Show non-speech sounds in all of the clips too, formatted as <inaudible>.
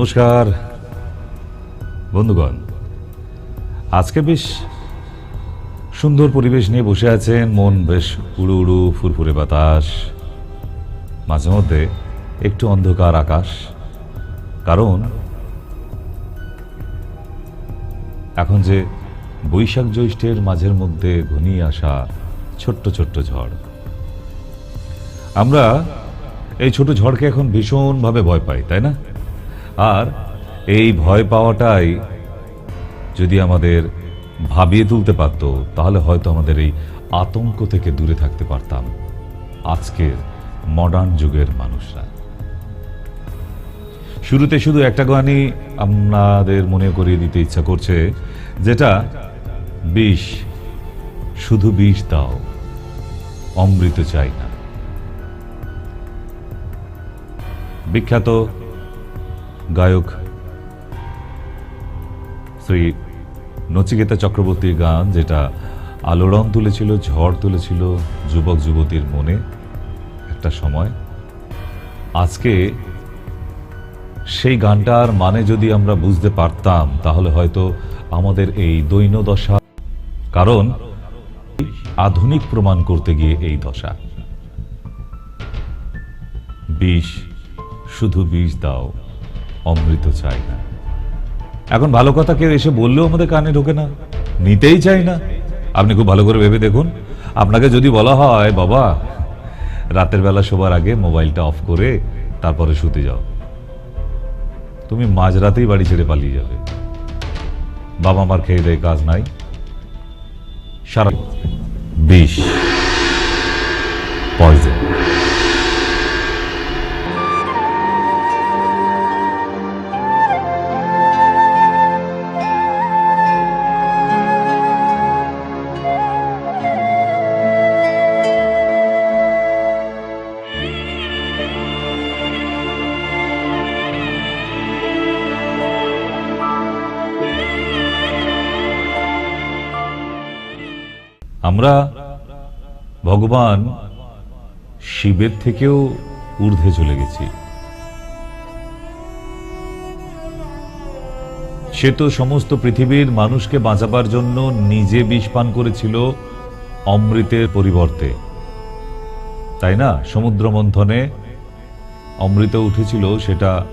নমস্কার। বন্ধুগণ, আজকে বেশ সুন্দর পরিবেশ নিয়ে বসে আছেন, মন বেশ উড়ু উড়ু ফুরফুরে বাতাস। মাঝে মধ্যে একটু অন্ধকার আকাশ, কারণ এখন যে বৈশাখ জ্যৈষ্ঠের মাঝের মধ্যে ঘনিয়ে আসা ছোট্ট ছোট্ট ঝড়। আমরা এই ছোট ঝড়কে এখন ভীষণভাবে ভয় পাই, তাই না? আর এই ভয় পাওয়াটাই যদি আমাদের ভাবিয়ে তুলতে পারতো, তাহলে হয়তো আমাদের এই আতঙ্ক থেকে দূরে থাকতে পারতাম আজকের মডার্ন যুগের মানুষরা। শুরুতে শুধু একটা গানই আপনাদের মনে করিয়ে দিতে ইচ্ছা করছে, যেটা বিষ, শুধু বিষ দাও, অমৃত চাই না। বিখ্যাত গায়ক শ্রী নচিকেতা চক্রবর্তীর গান, যেটা আলোড়ন তুলেছিল, ঝড় তুলেছিল যুবক যুবতীর মনে একটা সময়। আজকে সেই গানটার মানে যদি আমরা বুঝতে পারতাম, তাহলে হয়তো আমাদের এই দৈন্য দশা কারণ আধুনিক প্রমাণ করতে গিয়ে এই দশা। বিষ, শুধু বিষ দাও। অমৃত চাই না। এখন ভালো কথা কেউ এসে বললেও আমাদের কানে ঢোকে না। নিতেই চাই না। আপনি খুব ভালো করে ভেবে দেখুন। আপনাকে যদি বলা হয়, বাবা, রাতের বেলা শোবার আগে মোবাইলটা অফ করে তারপরে শুতে যাও। তুমি মাঝরাতেই বাড়ি ছেড়ে পালিয়ে যাবে। বাবা মার খেয়ে দেয় কাজ নাই। সারা বিষ, পয়জন। আমরা ভগবান শিবের থেকেও ঊর্ধ্বে চলে গেছি। সে তো সমস্ত পৃথিবীর মানুষকে বাঁচাবার জন্য নিজে বিষ পান করেছিল অমৃতের পরিবর্তে। তাই না? সমুদ্র মন্থনে অমৃত উঠেছিল, সেটা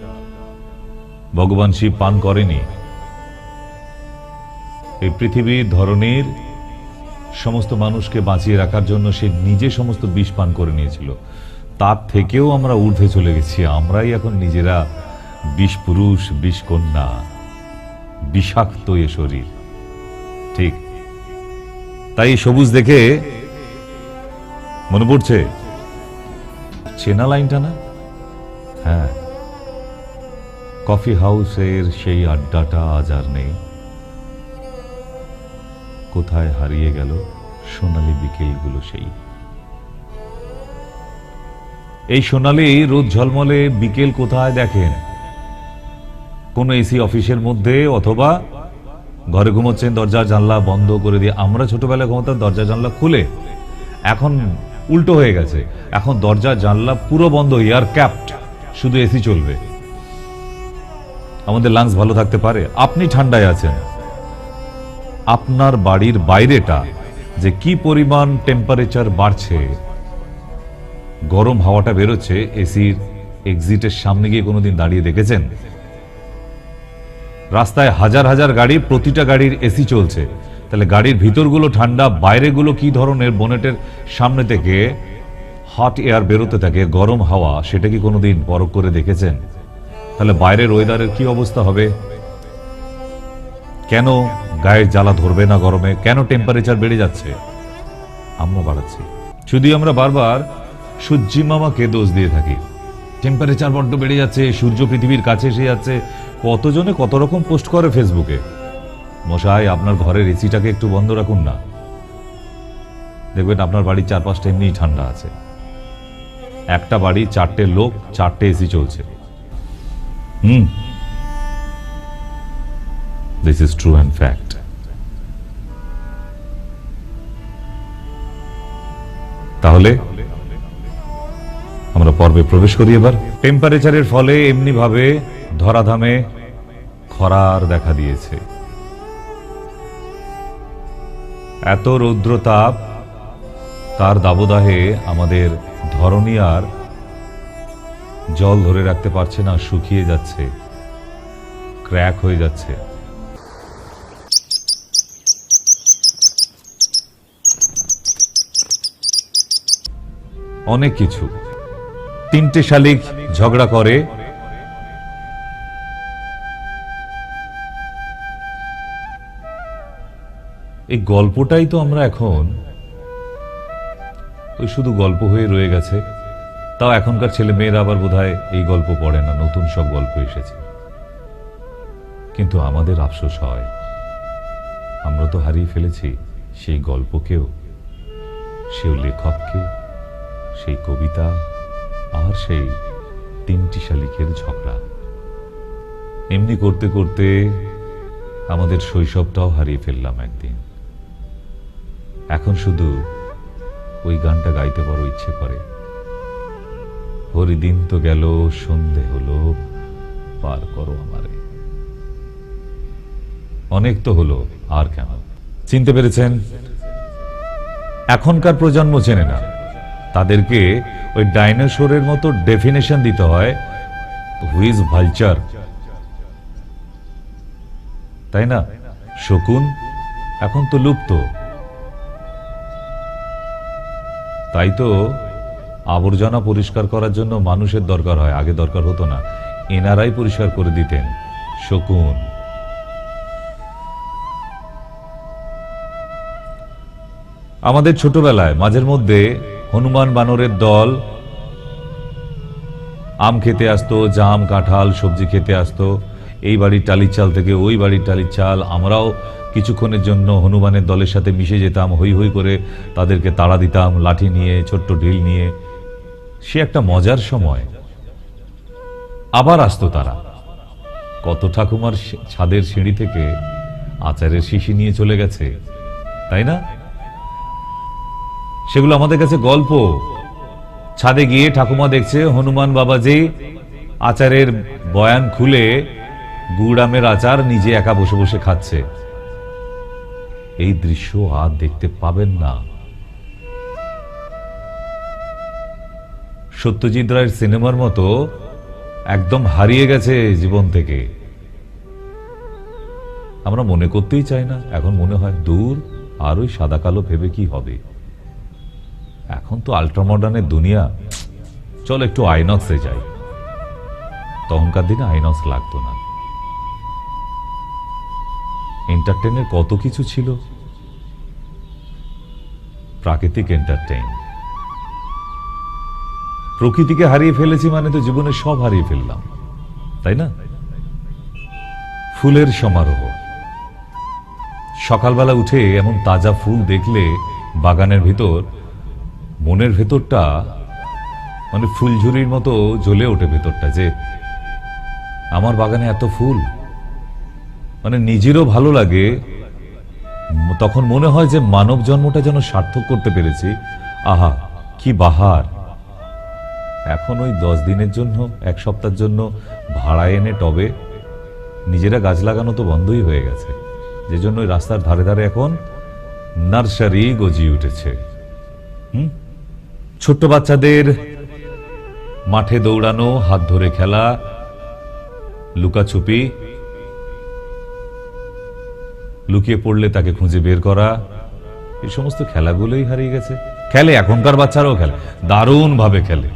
ভগবান শিব পান করেনি। এই পৃথিবীর ধরনের সমস্ত মানুষকে বাঁচিয়ে রাখার জন্য সে নিজে সমস্ত বিষ পান করে নিয়েছিল। তার থেকেও আমরা ঊর্ধ্বে চলে গেছি। আমরাই এখন নিজেরা বিষ পুরুষ, বিষ কন্যা, বিষাক্ত এ শরীর। ঠিক। তাই সবুজ দেখে মনে পড়ছে? চেনা লাইনটা না? হ্যাঁ। কফি হাউসের সেই আড্ডাটা আজ আর নেই। কোথায় হারিয়ে গেল সোনালি বিকেলগুলো সেই। এই সোনালি রোদ ঝলমলে, বিকেল কোথায় দেখেন? কোন এসি অফিসের মধ্যে অথবা ঘরে ঘুমোচ্ছেন, দরজা, জানলা বন্ধ করে দিয়ে আমরা ছোটবেলায় ঘুমোতাম, দরজা, জানলা খুলে। এখন উল্টো হয়ে গেছে। এখন দরজা, জানলা পুরো বন্ধ, এয়ার ক্যাপড, শুধু এসি চলবে। আমাদের লাংস ভালো থাকতে পারে। আপনি ঠান্ডায় আছেন। আপনার বাড়ির বাইরেটা যে কি পরিমাণ টেম্পারেচার বাড়ছে। গরম হাওয়াটা বেরোচ্ছে এসির এক্সিটের সামনে গিয়ে কোনোদিন দাঁড়িয়ে দেখেছেন? রাস্তায় হাজার হাজার গাড়ি, প্রতিটা গাড়ির এসি চলছে। তাহলে গাড়ির ভিতরগুলো ঠান্ডা, বাইরেগুলো কি ধরনের বোনেটের সামনে থেকে হট এয়ার বেরোতে থাকে, গরম হাওয়া, সেটা কি কোনোদিন পরখ করে দেখেছেন? তাহলে বাইরের ওয়েদারের কি অবস্থা হবে? কেন গায়ের জ্বালা ধরবে না গরমে, কেন টেম্পারেচার বেড়ে যাচ্ছে? আমরা বাড়াচ্ছি। শুধু আমরা বারবার সূর্যি মামাকে দোষ দিয়ে থাকি। টেম্পারেচার বড্ড বেড়ে যাচ্ছে, সূর্য পৃথিবীর কাছে এসে যাচ্ছে। কতজনে কত রকম পোস্ট করে ফেসবুকে মশাই, আপনার ঘরের এসিটাকে একটু বন্ধ রাখুন না। দেখবেন আপনার বাড়ির চারপাশটা এমনিই ঠান্ডা আছে। একটা বাড়ি, চারটে লোক, চারটে এসি চলছে। হুম। This is true and fact তাহলে আমরা পর্বে প্রবেশ করি এবার। টেম্পারেচারের ফলে এমনি ভাবে ধরাধামে খরার দেখা দিয়েছে। এত রৌদ্রতাপ, তার দাবদাহে আমাদের ধরণী আর জল ধরে রাখতে পারছে না, শুকিয়ে যাচ্ছে ক্র্যাক হয়ে যাচ্ছে। অনেক কিছু। তিনটে শালিক ঝগড়া করে। এই গল্পটাই তো আমরা এখন, ওই শুধু গল্প হয়ে রয়ে গেছে। তাও এখনকার ছেলে মেয়েরা আবার বোধহয় এই গল্প পড়ে না, নতুন সব গল্প এসেছে। কিন্তু আমাদের আফসোস হয়, আমরা তো হারিয়ে ফেলেছি সেই গল্পকেও, সেই লেখককে সেই কবিতা আর সেই তিনটি শালিকের ঝগড়া। এমনি করতে করতে আমাদের শৈশবটাও হারিয়ে ফেললাম একদিন। এখন শুধু ওই গানটা গাইতে বড় ইচ্ছে করে। হরিদিন তো গেল, সন্ধে হলো, পার করো আমারে। অনেক তো হলো, আর কেন? চিনতে পেরেছেন? এখনকার প্রজন্ম চেনে না। তাদেরকে ওই ডাইনোসরের মতো ডেফিনেশন দিতে হয় হুইজ ভালচার তাই না? শকুন এখন তো লুপ্ত। তাই তো আবর্জনা পরিষ্কার করার জন্য মানুষের দরকার হয়, আগে দরকার হতো না। এনারাই পরিষ্কার করে দিতেন, শকুন। আমাদের ছোটবেলায়, মাঝের মধ্যে হনুমান বানরের দল। আম খেতে আসতো, জাম, কাঁঠাল, সবজি খেতে আসতো। এই বাড়ির টালির চাল থেকে ওই বাড়ির টালির চাল। আমরাও কিছুক্ষণের জন্য হনুমানের দলের সাথে মিশে যেতাম হই হই করে তাদেরকে তাড়া দিতাম, লাঠি নিয়ে, ছোট্ট ঢিল নিয়ে। সে একটা মজার সময়। আবার আসতো তারা। কত ঠাকুমার ছাদের সিঁড়ি থেকে আচারের শিশি নিয়ে চলে গেছে, তাই না? সেগুলো আমাদের কাছে গল্প। ছাদে গিয়ে ঠাকুমা দেখছে, হনুমান বাবাজি আচারের বয়ান খুলে গুড়ামের আচার নিজে একা বসে বসে খাচ্ছে। এই দৃশ্য আর দেখতে পাবেন না। সত্যজিৎ রায়ের সিনেমার মতো একদম হারিয়ে গেছে জীবন থেকে। আমরা মনে করতেই চাই না, এখন মনে হয় দূর আর ওই সাদা কালো ভেবে কি হবে। এখন তো আল্ট্রামডার্নের দুনিয়া। চল একটু আইনক্সে যাই। তখনকার দিনে আইনক্স লাগতো না। এন্টারটেনের কত কিছু ছিল? প্রাকৃতিক এন্টারটেইন প্রকৃতিকে হারিয়ে ফেলেছি মানে তো জীবনে সব হারিয়ে ফেললাম। তাই না? ফুলের সমারোহ। সকালবেলা উঠে এমন তাজা ফুল দেখলে বাগানের ভিতর মনের ভেতরটা মানে ফুলঝুরির মতো জ্বলে ওঠে ভেতরটা যে আমার বাগানে এত ফুল। মানে নিজেরও ভালো লাগে। তখন মনে হয় যে মানব জন্মটা যেন সার্থক করতে পেরেছি। আহা, কি বাহার। এখন ওই দশ দিনের জন্য, এক সপ্তাহের জন্য ভাড়া এনে টবে নিজেরা গাছ লাগানো তো বন্ধই হয়ে গেছে। যে জন্য রাস্তার ধারে ধারে এখন নার্সারি গজিয়ে উঠেছে। হুম? ছোট্ট বাচ্চাদের মাঠে দৌড়ানো, হাত ধরে খেলা, লুকাছুপি, লুকিয়ে পড়লে তাকে খুঁজে বের করা, এই সমস্ত খেলাগুলোই হারিয়ে গেছে। খেলে, এখনকার বাচ্চারাও খেলে দারুণ ভাবে খেলে।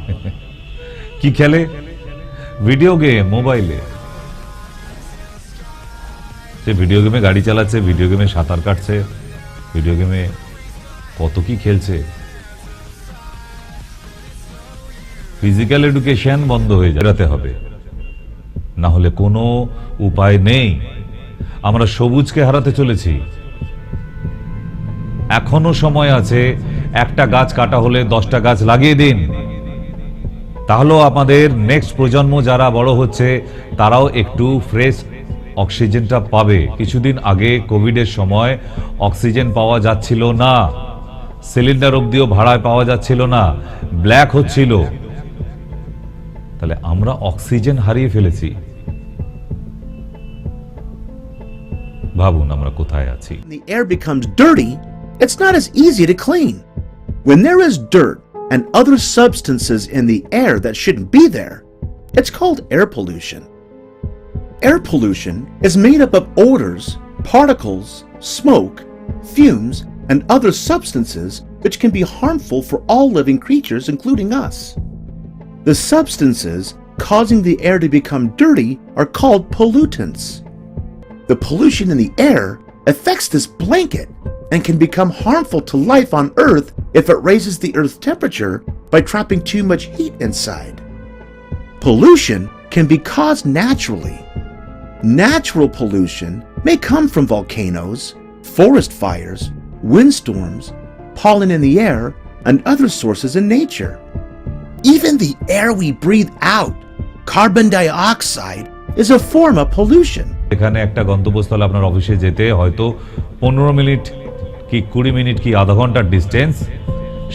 কি খেলে? ভিডিও গেম, মোবাইলে। সে ভিডিও গেমে গাড়ি চালাচ্ছে, ভিডিও গেমে সাঁতার কাটছে, ভিডিও গেমে কত কি খেলছে। ফিজিক্যাল এডুকেশন বন্ধ হয়ে যাতে হবে। না হলে কোনো উপায় নেই। আমরা সবুজকে হারাতে চলেছি। এখনও সময় আছে, একটা গাছ কাটা হলে দশটা গাছ লাগিয়ে দিন। তাহলেও আমাদের নেক্সট প্রজন্ম যারা বড় হচ্ছে, তারাও একটু ফ্রেশ অক্সিজেনটা পাবে। কিছুদিন আগে কোভিডের সময় অক্সিজেন পাওয়া যাচ্ছিল না। সিলিন্ডার অব্দিও ভাড়ায় পাওয়া যাচ্ছিল না। ব্ল্যাক হচ্ছিল। তাহলে আমরা অক্সিজেন হারিয়ে ফেলেছি ভাবুন আমরা কোথায় আছি The air becomes dirty, it's not as easy to clean. When there is dirt and other substances in the air that shouldn't be there, it's called air pollution. Air pollution is made up of odors, particles, smoke, fumes, and other substances which can be harmful for all living creatures, including us. The substances causing the air to become dirty are called pollutants. The pollution in the air affects this blanket and can become harmful to life on Earth if it raises the Earth's temperature by trapping too much heat inside. Pollution can be caused naturally. Natural pollution may come from volcanoes, forest fires, windstorms, pollen in the air, and other sources in nature. Even the air we breathe out, carbon dioxide, is a form of pollution. এখানে একটা গন্তব্যস্থলে আপনার অফিসে যেতে হয়তো পনেরো minute কি কুড়ি মিনিট কি আধা ঘণ্টার ডিস্টেন্স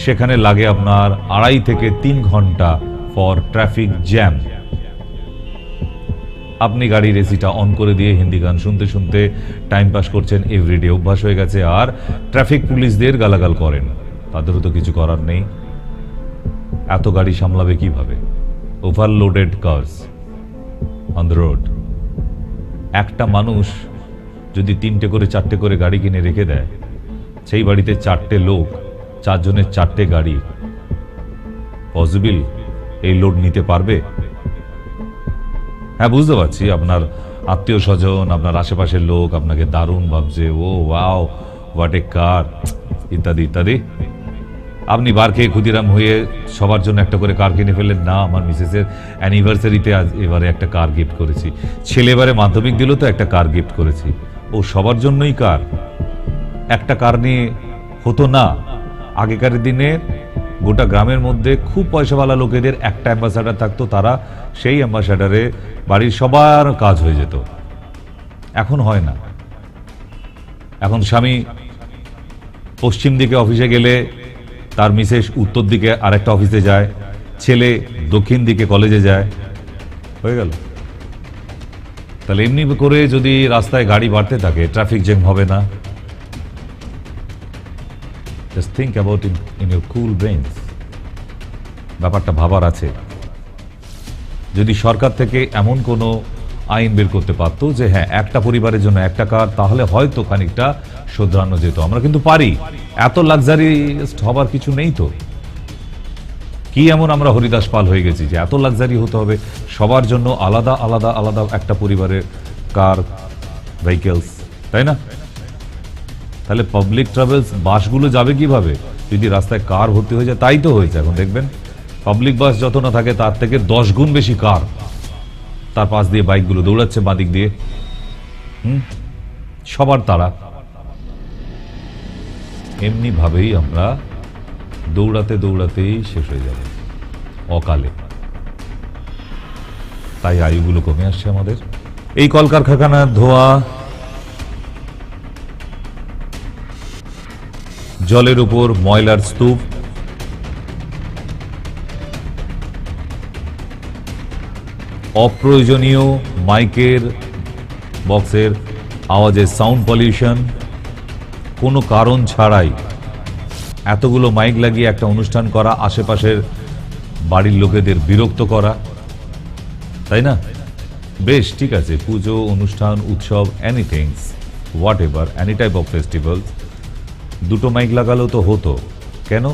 সেখানে লাগে আপনার আড়াই থেকে তিন ঘণ্টা ফর ট্রাফিক জ্যাম আপনি গাড়ির এসিটা অন করে দিয়ে হিন্দি গান শুনতে শুনতে টাইম পাস করছেন এভরিডে অভ্যাস হয়ে গেছে আর ট্রাফিক পুলিশদের গালাগাল করেন। তাদেরও তো কিছু করার নেই। এত গাড়ি সামলাবে কীভাবে? Overloaded cars on the road একটা মানুষ যদি তিনটে করে, চারটে করে গাড়ি কিনে রেখে দেয়, সেই বাড়িতে চারটে লোক, চারজনের চারটে গাড়ি পসিবল এই লোড নিতে পারবে? হ্যাঁ বুঝতে পারছি। আপনার আত্মীয় স্বজন, আপনার আশেপাশের লোক আপনাকে দারুণ ভাবছে, ও ওয়াও হোয়াট এ কার ইত্যাদি ইত্যাদি। আপনি বার খেয়ে ক্ষুদিরাম হয়ে সবার জন্য একটা করে কার কিনে ফেললেন। না, আমার মিসেসের অ্যানিভার্সারিতে আজ এবারে একটা কার গিফট করেছি। ছেলে এবারে মাধ্যমিক দিল তো একটা কার গিফট করেছি। ও সবার জন্যই কার একটা কার নিয়ে হতো না। আগেকার দিনে গোটা গ্রামের মধ্যে খুব পয়সাওয়ালা লোকেদের একটা অ্যাম্বাসাডার থাকতো, তারা সেই অ্যাম্বাসাডারে বাড়ির সবার কাজ হয়ে যেত। এখন হয় না। এখন স্বামী পশ্চিম দিকে অফিসে গেলে তার মিসেস উত্তর দিকে আরেকটা অফিসে যায়, ছেলে দক্ষিণ দিকে কলেজে যায়। হয়ে গেল। তাহলে এমনি করে যদি রাস্তায় গাড়ি বাড়তে থাকে ট্রাফিক জ্যাম হবে না। Just think about in in your cool brains ব্যাপারটা ভাবার আছে। যদি সরকার থেকে এমন কোনো আইন বের করতে পারতো যে হ্যাঁ একটা পরিবারের জন্য একটা কার, তাহলে হয়তো খানিকটা শোধরানো যেত। আমরা কিন্তু পারি। এত লাক্সারিস্ট হবার কিছু নেই তো। কি এমন আমরা হরিদাস পাল হয়ে গেছি যে এত লাক্সারি হতে হবে? সবার জন্য আলাদা আলাদা আলাদা একটা পরিবারের কার ভেহিকেলস তাই না? তাহলে পাবলিক ট্রাভেলস বাসগুলো যাবে কীভাবে? যদি রাস্তায় কার ভর্তি হয়ে যায়, তাই তো হয়েছে। এখন দেখবেন পাবলিক বাস যত না থাকে, তার থেকে দশ গুণ বেশি কার তার পাশ দিয়ে বাইকগুলো দৌড়াচ্ছে, বাদিক দিয়ে। হুম? সবার তারা এমনি ভাবেই আমরা দৌড়াতে দৌড়াতেই শেষ হয়ে যাবে, অকালে। তাই আয়ুগুলো কমে আসছে আমাদের। এই কলকারখানার ধোয়া, জলের উপর ময়লার স্তূপ, অপ্রয়োজনীয় মাইকের বক্সের আওয়াজের সাউন্ড পলিউশন কোনো কারণ ছাড়াই এতগুলো মাইক লাগিয়ে একটা অনুষ্ঠান করা, আশেপাশের বাড়ির লোকেদের বিরক্ত করা। তাই না? বেশ, ঠিক আছে, পুজো, অনুষ্ঠান, উৎসব anythings whatever any type of festival দুটো মাইক লাগালেও তো হতো। কেন?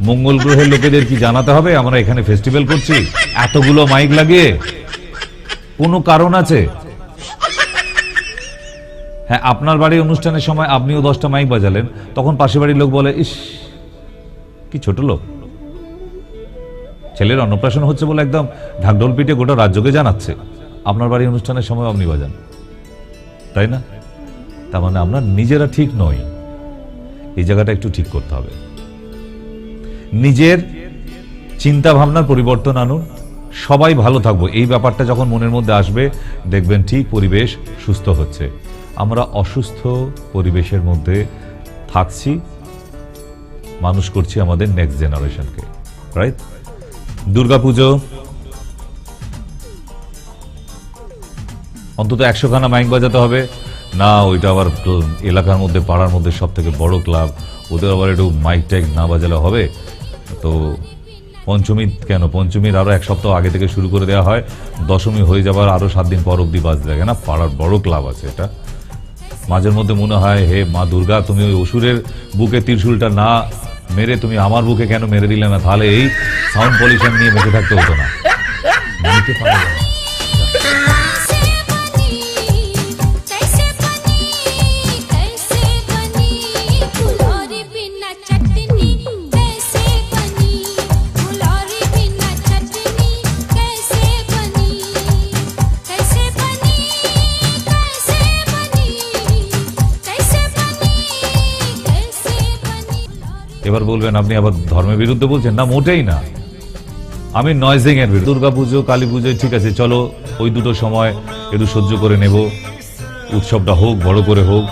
মঙ্গল গ্রহের লোকেদের কি জানাতে হবে? আমরা এখানে ফেস্টিভ্যাল করছি। এতগুলো মাইক লাগিয়ে। কোনো কারণ আছে? হ্যাঁ আপনার বাড়ির অনুষ্ঠানের সময় আপনিও দশটা মাইক বাজালেন, তখন পাশে বাড়ির লোক বলে, ইস, কি ছোট লোক। ছেলের অন্নপ্রাশন হচ্ছে বলে একদম ঢাকঢোল পিটে গোটা রাজ্যকে জানাচ্ছে। আপনার বাড়ির অনুষ্ঠানের সময় আপনি বাজান। তাই না? তার মানে আমরা নিজেরা ঠিক নই। এই জায়গাটা একটু ঠিক করতে হবে। নিজের চিন্তা ভাবনার পরিবর্তন আনুন। সবাই ভালো থাকব। এই ব্যাপারটা যখন মনের মধ্যে আসবে, দেখবেন ঠিক পরিবেশ সুস্থ হচ্ছে। আমরা অসুস্থ পরিবেশের মধ্যে থাকছি, মানুষ করছি আমাদের নেক্সট জেনারেশনকে রাইট দুর্গাপুজো, অন্তত একশোখানা মাইক বাজাতে হবে। না, ওইটা আবার এলাকার মধ্যে, পাড়ার মধ্যে সব থেকে বড় ক্লাব ওদের আবার একটু মাইক টাইক না বাজালে হবে। তো পঞ্চমী কেন? পঞ্চমীর আরও এক সপ্তাহ আগে থেকে শুরু করে দেওয়া হয়। দশমী হয়ে যাবার আরও সাত দিন পর অব্দি বাজতে থাকে না পাড়ার বড় ক্লাব আছে এটা। মাঝের মধ্যে মনে হয়, হে মা দুর্গা, তুমি ওই অসুরের বুকে ত্রিশুলটা না মেরে তুমি আমার বুকে কেন মেরে দিলে না? তাহলে এই সাউন্ড পলিউশন নিয়ে বেঁচে থাকতে হতো না। বলবেন, আপনি আবার ধর্মের বিরুদ্ধে বলছেন? না, মোটেই না। আমি নয়জিং এর বিরুদ্ধে। দুর্গা পুজো, কালী পুজো, ঠিক আছে, চলো, ওই দুটো সময় একটু সহ্য করে নেব। উৎসবটা হোক, বড় করে হোক।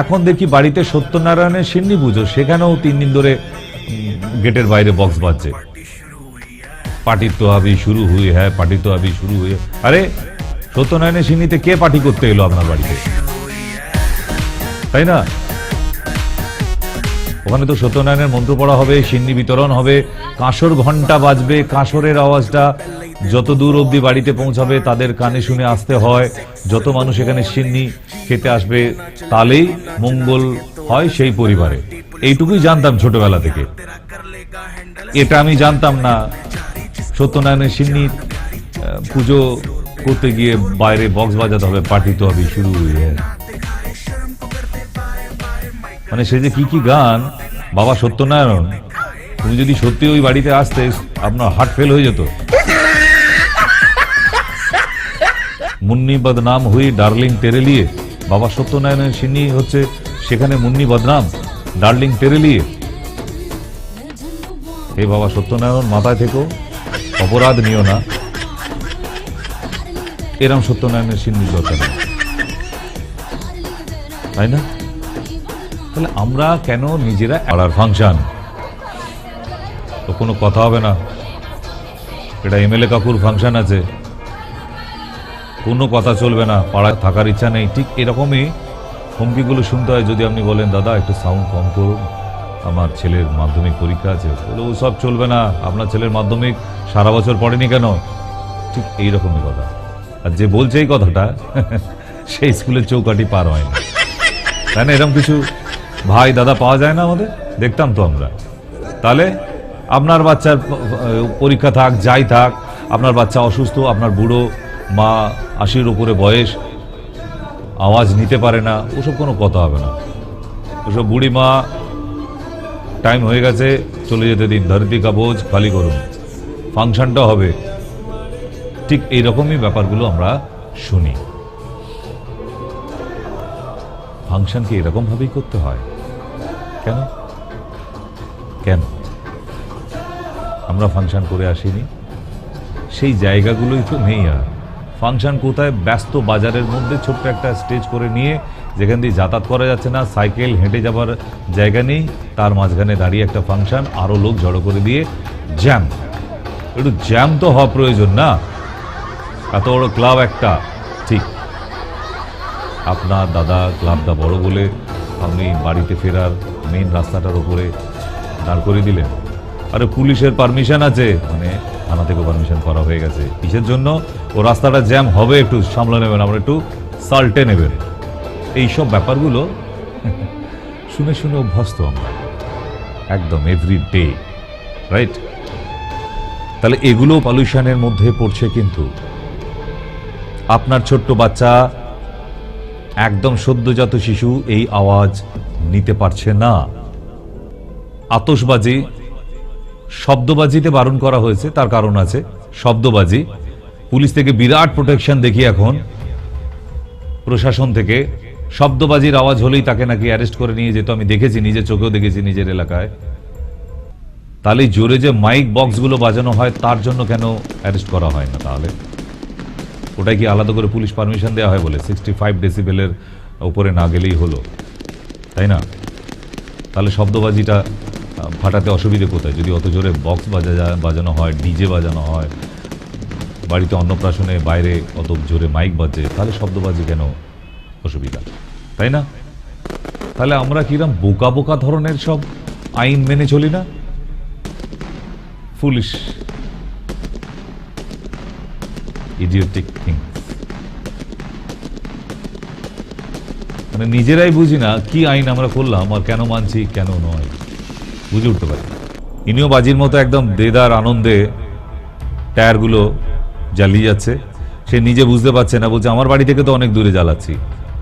এখন দেখি বাড়িতে সত্যনারায়ণের সিন্নি পুজো, সেখানেও তিন দিন ধরে গেটের বাইরে বক্স বাজছে। পার্টির তো আবি শুরু হুই হ্যাঁ পার্টি তো আবি শুরু হ্যায়। আরে, সত্যনারায়ণের সিন্নিতে কে পার্টি করতে এলো আপনার বাড়িতে? তাই না? ওখানে তো সত্যনারায়ণের মন্ত্র পড়া হবে, সিন্নি বিতরণ হবে, কাঁসর ঘণ্টা বাজবে, কাঁসরের আওয়াজটা যত দূর অবধি বাড়িতে পৌঁছাবে তাদের কানে শুনে আসতে হয়। যত মানুষ এখানে সিন্নি খেতে আসবে তালেই মঙ্গল হয় সেই পরিবারে। এইটুকুই জানতাম ছোটবেলা থেকে। এটা আমি জানতাম না। সত্যনারায়ণের সিন্নি পুজো করতে গিয়ে বাইরে বক্স বাজাতে হবে, পার্টি তো হবে শুরু হয়ে মানে সে যে কি কি গান, বাবা সত্যনারায়ণ, তুমি যদি সত্যি ওই বাড়িতে আসতে, আপনার হার্ট ফেল হয়ে যেত। মুন্নি বদনাম হুই ডার্লিং তেরে লিয়ে বাবা সত্যনারায়ণের সিন্নি হচ্ছে সেখানে মুন্নি বদনাম, ডার্লিং তেরে লিয়ে হে বাবা সত্যনারায়ণ, মাথায় থেকো, অপরাধ নিও না। এরম সত্যনারায়ণের সিন্নির দরকার তাই না? তাহলে আমরা কেন নিজেরা পাড়ার ফাংশন? তো কোনো কথা হবে না। এটা এমএলএ কাকুর ফাংশন আছে। কোনো কথা চলবে না। পাড়ায় থাকার ইচ্ছা নেই। ঠিক এরকমই হুমকিগুলো শুনতে হয়। যদি আপনি বলেন, দাদা, একটু সাউন্ড কম করুন। আমার ছেলের মাধ্যমিক পরীক্ষা আছে। বলে, ও সব চলবে না। আপনার ছেলের মাধ্যমিক সারা বছর পড়েনি কেন? ঠিক এইরকমই কথা। আর যে বলছে এই কথাটা, <laughs> সেই স্কুলের চৌকাটি পার হয় না। তাই না? এরকম কিছু ভাই, দাদা পাওয়া যায় না আমাদের? দেখতাম তো আমরা। তাহলে আপনার বাচ্চার পরীক্ষা থাক, যাই থাক, আপনার বাচ্চা অসুস্থ, আপনার বুড়ো, মা, আশির উপরে বয়স, আওয়াজ নিতে পারে না, ওসব কোনো কথা হবে না। ওসব বুড়ি মা টাইম হয়ে গেছে, চলে যেতে দিন ধরতি কাবোজ খালি করুন। ফাংশনটা হবে। ঠিক এইরকমই ব্যাপারগুলো আমরা শুনি। ফাংশনকে এরকমভাবেই করতে হয়। কেন? কেন? আমরা ফাংশন করে আসিনি। সেই জায়গাগুলোই তো নেই আর। ফাংশন কোথায়? ব্যস্ত বাজারের মধ্যে ছোট্ট একটা স্টেজ করে নিয়ে যেখান দিয়ে যাতায়াত করা যাচ্ছে না, সাইকেল হেঁটে যাবার জায়গা নেই, তার মাঝখানে দাঁড়িয়ে একটা ফাংশন আরও লোক জড়ো করে দিয়ে জ্যাম। একটু জ্যাম তো হওয়া প্রয়োজন না? এত বড় ক্লাব একটা। ঠিক। আপনার দাদা ক্লাবটা বড় বলে আপনি বাড়িতে ফেরার মেইন রাস্তাটার উপরে দাঁড় করে দিলেন। আরে পুলিশের পারমিশন আছে। মানে থানা থেকে পারমিশন করা হয়ে গেছে। কিসের জন্য? ও রাস্তাটা জ্যাম হবে, একটু সামলে নেবেন, আমরা একটু সাল্টে নেবেন। এইসব ব্যাপারগুলো <laughs> শুনে শুনে অভ্যস্ত আমরা। একদম এভরি ডে রাইট তাহলে এগুলো পলিউশনের মধ্যে পড়ছে কিন্তু। আপনার ছোট্ট বাচ্চা, একদম সদ্যজাত শিশু, এই আওয়াজ নিতে পারছে না। আতশবাজি, শব্দবাজিতে বারণ করা হয়েছে, তার কারণ আছে শব্দবাজি। পুলিশ থেকে বিরাট প্রোটেকশন দেখি এখন। প্রশাসন থেকে শব্দবাজির আওয়াজ হলেই তাকে নাকি অ্যারেস্ট করে নিয়ে যেত, আমি দেখেছি, নিজের চোখেও দেখেছি নিজের এলাকায়। তাহলে জোরে যে মাইক বক্সগুলো বাজানো হয়, তার জন্য কেন অ্যারেস্ট করা হয় না তাহলে? ওটাই কি আলাদা করে পুলিশ পারমিশন দেওয়া হয় বলে? সিক্সটি ফাইভ ডেসিবেলের উপরে না গেলেই হলো। তাই না? তাহলে শব্দবাজিটা ফাটাতে অসুবিধে কোথায়? যদি অত জোরে বক্স বাজা বাজানো হয়, ডিজে বাজানো হয়, বাড়িতে অন্নপ্রাশনে বাইরে অত জোরে মাইক বাজে, তাহলে শব্দবাজি কেন অসুবিধা? তাই না? তাহলে আমরা কিরম বোকা বোকা ধরনের সব আইন মেনে চলি না? ফুলিশ ইডিওটিক থিং মানে নিজেরাই বুঝি না কি আইন আমরা করলাম আর কেন মানছি, কেন নয়। বুঝে উঠতে পারি। ইনিও বাজির মতো একদম দেদার আনন্দে টায়ারগুলো জ্বালিয়ে যাচ্ছে। সে নিজে বুঝতে পারছে না, বলছে, আমার বাড়ি থেকে তো অনেক দূরে জ্বালাচ্ছি।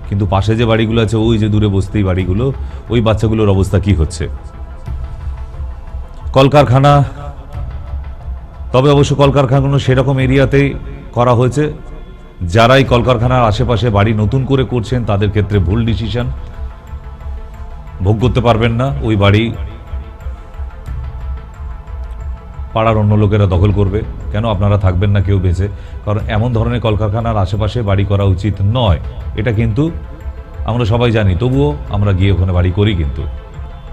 কিন্তু পাশে যে বাড়িগুলো আছে, ওই যে দূরে বসতেই বাড়িগুলো, ওই বাচ্চাগুলোর অবস্থা কি হচ্ছে? কলকারখানা, তবে অবশ্য কলকারখানাগুলো সেরকম এরিয়াতেই করা হয়েছে। যারাই কলকারখানার আশেপাশে বাড়ি নতুন করে করছেন, তাদের ক্ষেত্রে ভুল ডিসিশন ভোগ করতে পারবেন না, ওই বাড়ি পাড়ার অন্য লোকেরা দখল করবে। কেন? আপনারা থাকবেন না কেউ বেঁচে। কারণ এমন ধরনের কলকারখানার আশেপাশে বাড়ি করা উচিত নয়। এটা কিন্তু আমরা সবাই জানি, তবুও আমরা গিয়ে ওখানে বাড়ি করি কিন্তু।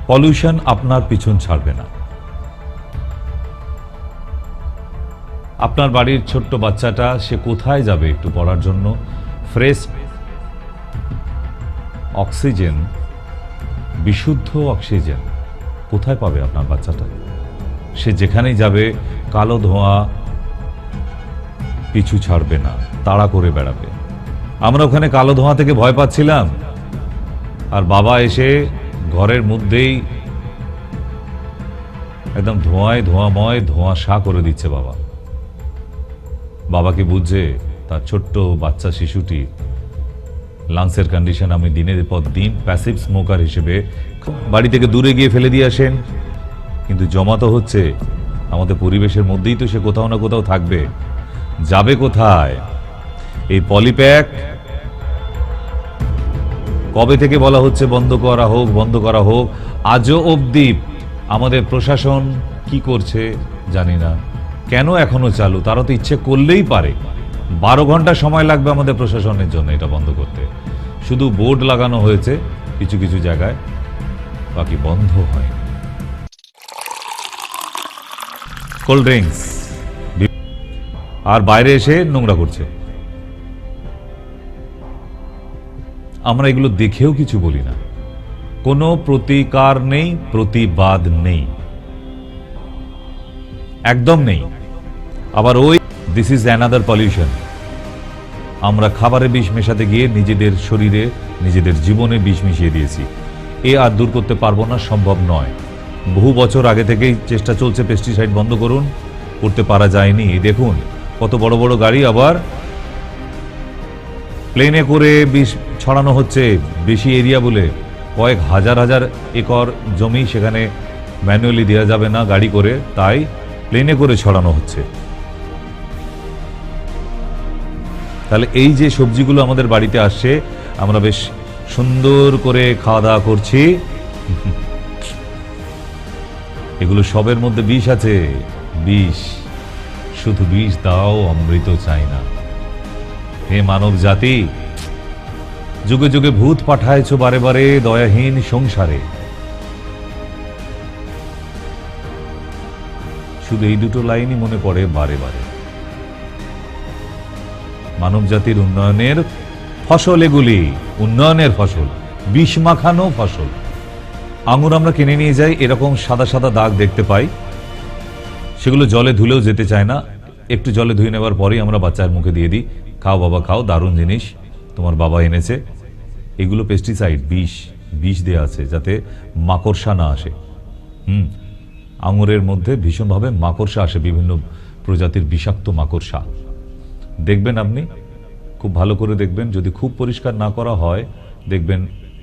পলিউশন আপনার পিছন ছাড়বে না। আপনার বাড়ির ছোট্ট বাচ্চাটা, সে কোথায় যাবে একটু পড়ার জন্য? ফ্রেশ অক্সিজেন, বিশুদ্ধ অক্সিজেন কোথায় পাবে আপনার বাচ্চাটা? সে যেখানেই যাবে, কালো ধোঁয়া পিছু ছাড়বে না, তাড়া করে বেড়াবে। আমরা ওখানে কালো ধোঁয়া থেকে ভয় পাচ্ছিলাম। আর বাবা এসে ঘরের মধ্যেই একদম ধোঁয়ায় ধোঁয়াময় ধোঁয়াশা করে দিচ্ছে বাবা। বাবাকে বুঝে তার ছোট্ট বাচ্চা শিশুটি। লাংসের কন্ডিশন আমি দিনের পর দিন প্যাসিভ স্মোকার হিসেবে বাড়ি থেকে দূরে গিয়ে ফেলে দিয়ে আসেন। কিন্তু জমা তো হচ্ছে আমাদের পরিবেশের মধ্যেই তো সে কোথাও না কোথাও থাকবে। যাবে কোথায়? এই পলিপ্যাক কবে থেকে বলা হচ্ছে বন্ধ করা হোক, বন্ধ করা হোক, আজও অবধি আমাদের প্রশাসন কি করছে জানি না। কেন এখনও চালু? তারা তো ইচ্ছে করলেই পারে। বারো ঘণ্টা সময় লাগবে আমাদের প্রশাসনের জন্য এটা বন্ধ করতে। শুধু বোর্ড লাগানো হয়েছে কিছু কিছু জায়গায়। বাকি বন্ধ হয়নি। Cold drinks. আর বাইরে এসে নোংরা করছে। আমরা এগুলো দেখেও কিছু বলি না। কোনো প্রতিকার নেই, প্রতিবাদ নেই। একদম নেই। আবার ওই দিস ইজ অ্যানাদার পলিউশন আমরা খাবারে বিষ মেশাতে গিয়ে নিজেদের শরীরে, নিজেদের জীবনে বিষ মিশিয়ে দিয়েছি। এ আর দূর করতে পারব না, সম্ভব নয়। বহু বছর আগে থেকেই চেষ্টা চলছে পেস্টিসাইড বন্ধ করুন, করতে পারা যায়নি। দেখুন, কত বড় বড় গাড়ি আবার প্লেনে করে বিষ ছড়ানো হচ্ছে। বেশি এরিয়া বলে কয়েক হাজার হাজার একর জমি সেখানে ম্যানুয়ালি দেওয়া যাবে না গাড়ি করে, তাই প্লেনে করে ছড়ানো হচ্ছে। তাহলে এই যে সবজিগুলো আমাদের বাড়িতে আসছে, আমরা বেশ সুন্দর করে খাওয়া দাওয়া করছি। এগুলো সবের মধ্যে বিষ আছে। বিষ, শুধু বিষ দাও, অমৃত চাই না। হে মানব জাতি, যুগে যুগে ভূত পাঠায়ছ বারে বারে দয়াহীন সংসারে। শুধু এই দুটো লাইনই মনে পড়ে বারে বারে। মানব জাতির উন্নয়নের ফসল এগুলি। উন্নয়নের ফসল, বিষ মাখানো ফসল। আঙুর আমরা কিনে নিয়ে যাই, এরকম সাদা সাদা দাগ দেখতে পাই। সেগুলো জলে ধুলেও যেতে চায় না। একটু জলে ধুয়ে নেবার পরেই আমরা বাচ্চার মুখে দিয়ে দিই, খাও বাবা, খাও, দারুণ জিনিস, তোমার বাবা এনেছে। এগুলো পেস্টিসাইড বিষ বিষ দেওয়া আছে যাতে মাকড়সা না আসে। হুম, আঙুরের মধ্যে ভীষণভাবে মাকড়সা আসে, বিভিন্ন প্রজাতির বিষাক্ত মাকড়সা। দেখবেন আপনি, খুব ভালো করে দেখবেন। যদি খুব পরিষ্কার না করা হয়, দেখবেন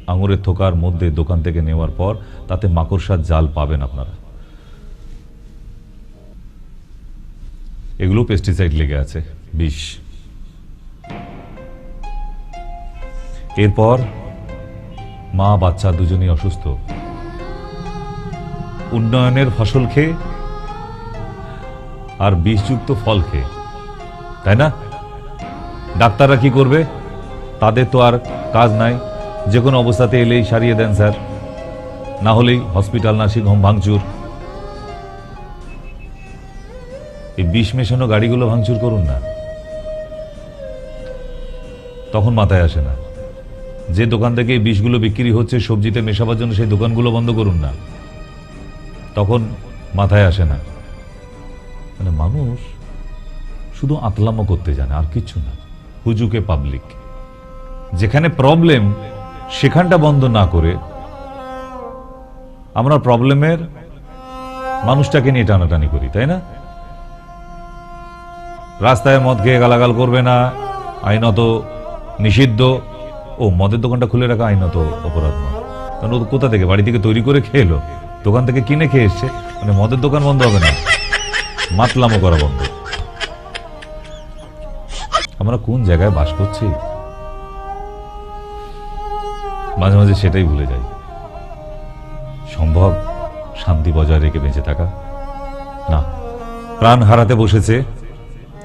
আঙুরের থোকার মধ্যে দোকান থেকে নেওয়ার পর তাতে মাকড়সার জাল পাবেন আপনারা। এগুলো পেস্টিসাইড লেগে আছে, বিষ। এরপর মা, বাচ্চা দুজনেই অসুস্থ। উন্নয়নের ফসল খেয়ে আর বিষযুক্ত ফল খেয়ে, তাই না? ডাক্তাররা কি করবে? তাদের তো আর কাজ নাই। যে কোনো অবস্থাতে এলেই সারিয়ে দেন, স্যার। না হলেই হসপিটাল নার্সিং হোম ভাঙচুর। এই বিষ মেশানো গাড়িগুলো ভাঙচুর করুন না। তখন মাথায় আসে না। যে দোকান থেকে এই বিষগুলো বিক্রি হচ্ছে, সবজিতে মেশাবার জন্য সেই দোকানগুলো বন্ধ করুন না। তখন মাথায় আসে না। মানে মানুষ শুধু আতলামো করতে জানে, আর কিচ্ছু না। হুজুকে পাবলিক যেখানে প্রবলেম সেখানটা বন্ধ না করে আমরা প্রবলেমের মানুষটাকে নিয়ে টানাটানি করি, তাই না? রাস্তায় মদ খেয়ে গালাগাল করবে না, আইনত নিষিদ্ধ। ও, মদের দোকানটা খুলে রাখা আইনত অপরাধ নয়। কারণ ও কোথা থেকে? বাড়ি থেকে তৈরি করে খেলো দোকান থেকে কিনে খেয়ে এসছে? মানে মদের দোকান বন্ধ হবে না? মাতলামো করা বন্ধ। আমরা কোন জায়গায় বাস করছি? মাঝে মাঝে সেটাই ভুলে যাই। সম্ভব শান্তি বজায় রেখে বেঁচে থাকা? না। প্রাণ হারাতে বসেছে,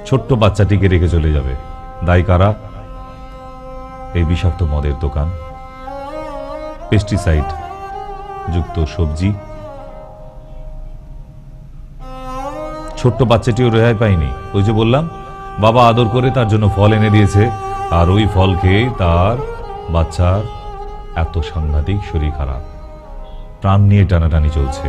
ছোট্ট বাচ্চাটিকে রেখে চলে যাবে। দায়ী কারা? এই বিষাক্ত মদের দোকান। পেস্টিসাইড যুক্ত সবজি। ছোট্ট বাচ্চাটিও রেহাই পায়নি। ওই যে বললাম বাবা আদর করে তার জন্য ফল এনে দিয়েছে, আর ওই ফল খেয়ে তার বাচ্চার এত সাংঘাতিক শরীর খারাপ। প্রাণ নিয়ে টানাটানি চলছে।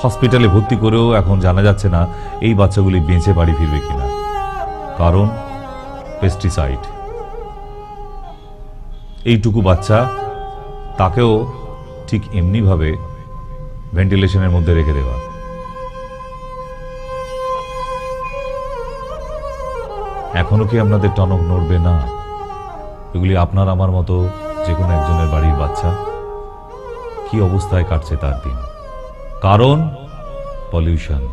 হসপিটালে ভর্তি করেও এখন জানা যাচ্ছে না এই বাচ্চাগুলি বেঁচে বাড়ি ফিরবে কিনা। কারণ পেস্টিসাইড এইটুকু বাচ্চা তাকেও ঠিক এমনিভাবে ভেন্টিলেশনের মধ্যে রেখে দেওয়া। এখনও কি আপনাদের টনক নড়বে? না। এগুলি আপনার আমার মতো যে কোনো একজনের বাড়ির বাচ্চা? কি অবস্থায় কাটছে তার দিন? কারণ পলিউশন।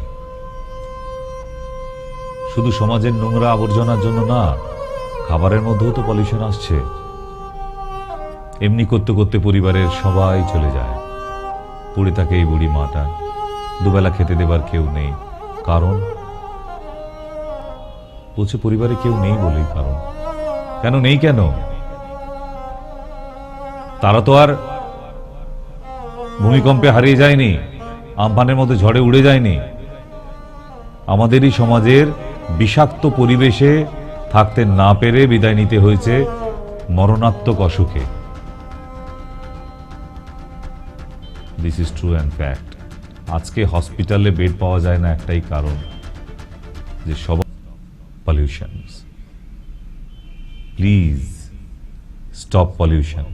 শুধু সমাজের নোংরা আবর্জনার জন্য না, খাবারের মধ্যেও তো পলিউশন আসছে। এমনি করতে করতে পরিবারের সবাই চলে যায়। পড়ে থাকে এই বুড়ি মাটা। দুবেলা খেতে দেবার কেউ নেই। কারণ বলছে, পরিবারে কেউ নেই বলেই কারণ কেন নেই কেন? তারা তো আর ভূমিকম্পে হারিয়ে যায়নি, আমফানের মধ্যে ঝড়ে উড়ে যায়নি। আমাদেরই সমাজের বিষাক্ত পরিবেশে থাকতে না পেরে বিদায় নিতে হয়েছে মরণাত্মক অসুখে। This is true and fact আজকে হসপিটালে বেড পাওয়া যায় না একটাই কারণ, যে সব পলিউশন প্লিজ স্টপ পলিউশন